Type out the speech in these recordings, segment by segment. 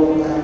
Lord.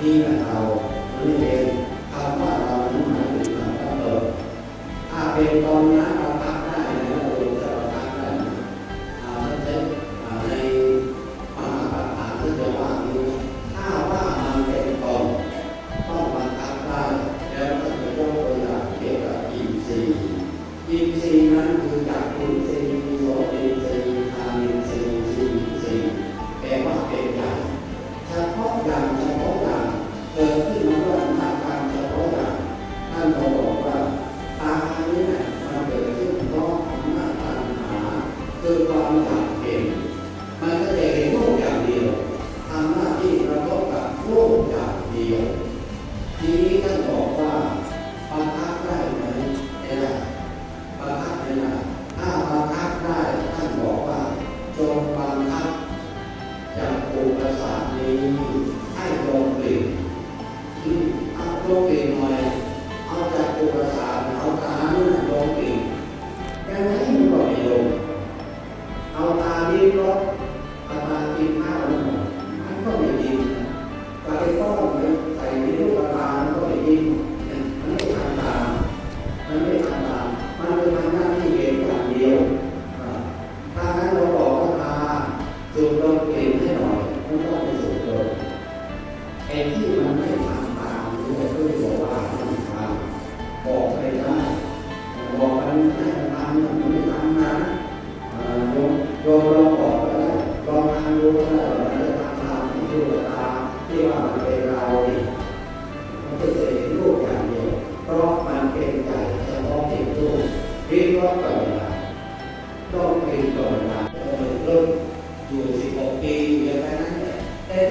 ที่เราเรียเอง คือความอยากเห็น มันจะเห็นโลกอย่างเดียวทำน้าที่กระทบกับโลกอย่างเดียว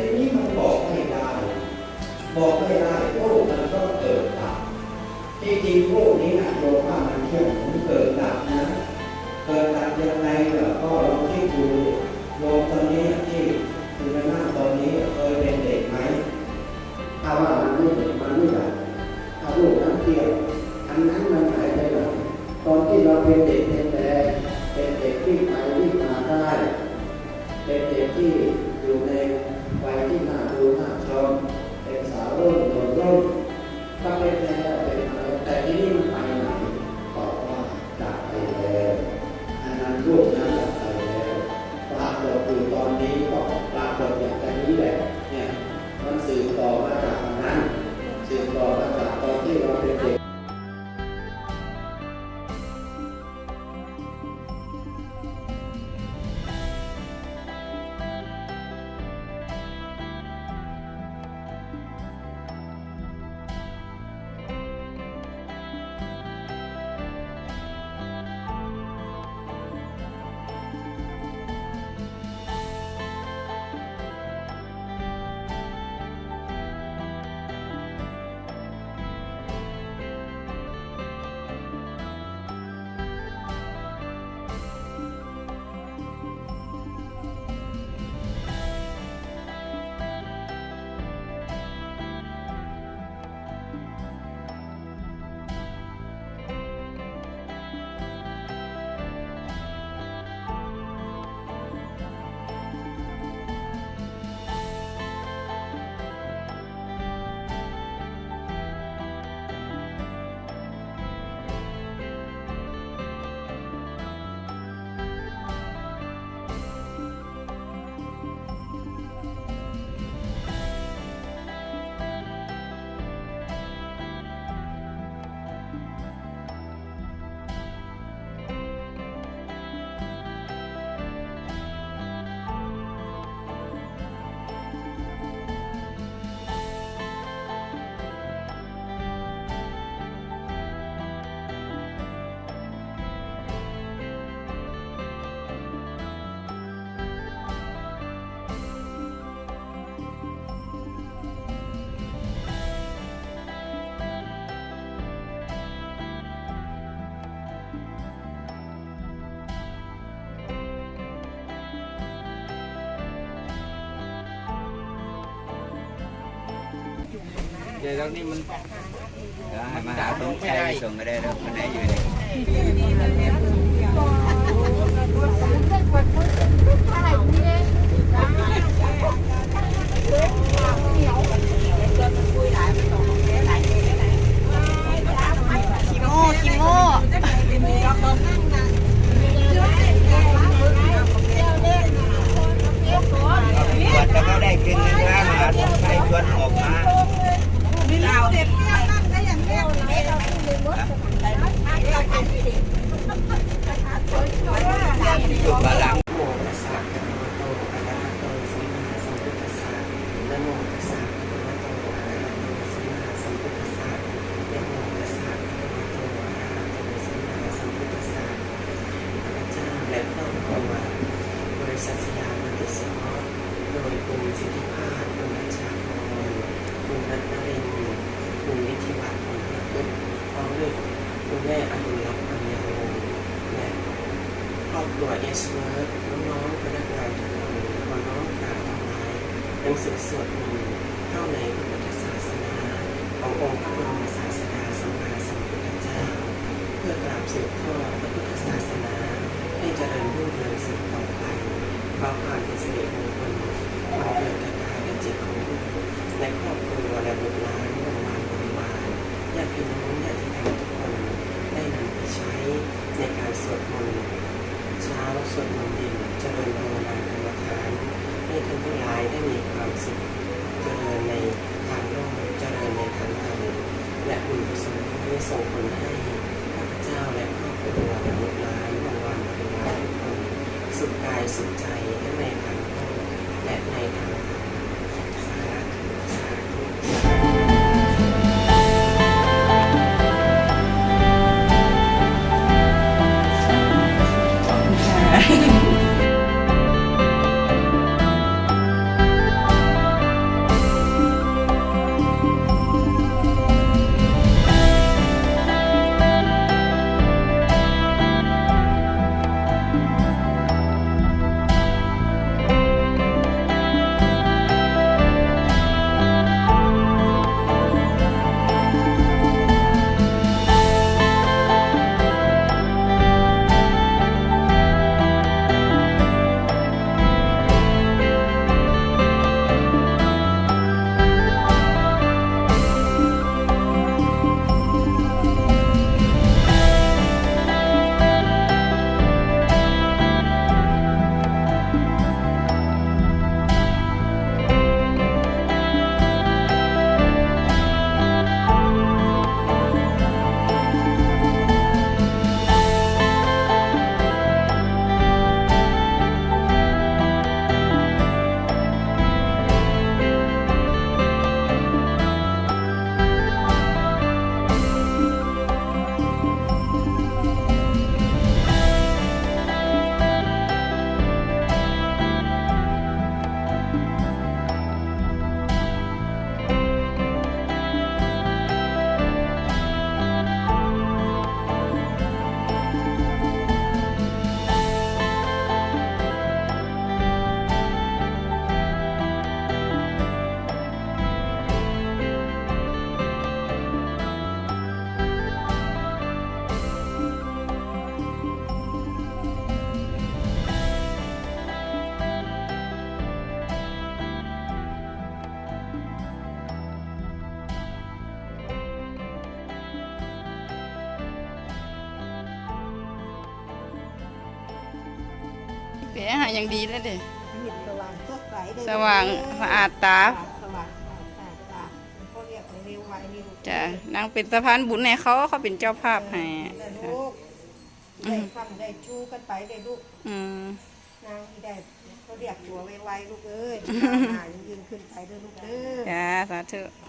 ที่นี้มันบอกไม่ได้ บอกไม่ได้รูปมันก็เกิดดับที่จริงรูปนี้นะโยมว่ามันเที่ยงมันเกิดดับนะ เกิดดับยังไงเหรอก็ลองคิดดูโยมตอนนี้ที่ ดี๋ยวตรงนี้มันมาหาตรงชัยส่งก็ได้แล้วคนไหนอยู่ไหนขี้โม่ขี้โม่ตรวจแล้วก็ได้คืนนึงแล้วมาตรงชัยชวนออกมา จุดบาลังก์โมตัสสะภะคะวะโตอะระหะโตสัมมาสัมพุทธัสสะนะโมตัสสะภะคะวะโตอะระหะโตสัมมาสัมพุทธัสสะนะโมตัสสะภะคะวะโตอะระหะโตสัมมาสัมพุทธัสสะข้าพเจ้าและครอบครัวบริษัทสยามมัลติสอร์ทโดยคุณสิทธิภาพคุณรัชชาพรคุณนัทนรินทร์คุณวิทิวัฒน์คุณพระพุทธพร้อมด้วยคุณแม่อนุรักษ์ปัญญาวงศ์และ ครอบครัวเอสเวิร์ดน้องๆพนักงานทุกคนขอน้อมกราบถวายห นังสือสวดมนต์เข้าในพระพุทธศาสนาขององค์พระบรมศาสดาสัมมาสัมพุทธเจ้า เพื่อกราบสืบทอดพระพุทธศาสนาให้เจริญรุ่งเรืองสืบต่อไปเพราะความเป็นสิริมงคลความเกิดกระกายและจิตของลูกและครอบครัวและบุตรหลานบริวารบริวารญาติพี่น้องญาติธรรมทุกคนได้นำไปใช้ในการสวดมนต์เช้าสวดมนต์เย็นเจริญภาวนากรรมฐานให้ท่านทั้งหลายได้มี สุขเจริญในทางโลกเจริญในทางธรรมและบุญกุศลที่ส่งผลให้พระเจ้าและครอบครัวและบุตรหลานบางวันบริวารทุกคนสุขกายสุขใจ เปียหาอย่างดีเลยเด้หินสว่างสดใสเลยสว่างสะอาดตาสว่างสะอาดตาเขาเรียกว่าเร็วไวนี่ลูกจ้ะนางเป็นสะพานบุญให้เขาเขาเป็นเจ้าภาพให้แต่ลูกได้คำได้ชูกันไปได้ลูกอืมนางที่ได้เขาเรียกตัวไวๆลูกเอ้ยหายืนขึ้นไปเด้อลูกเด้อจ้าสาธุส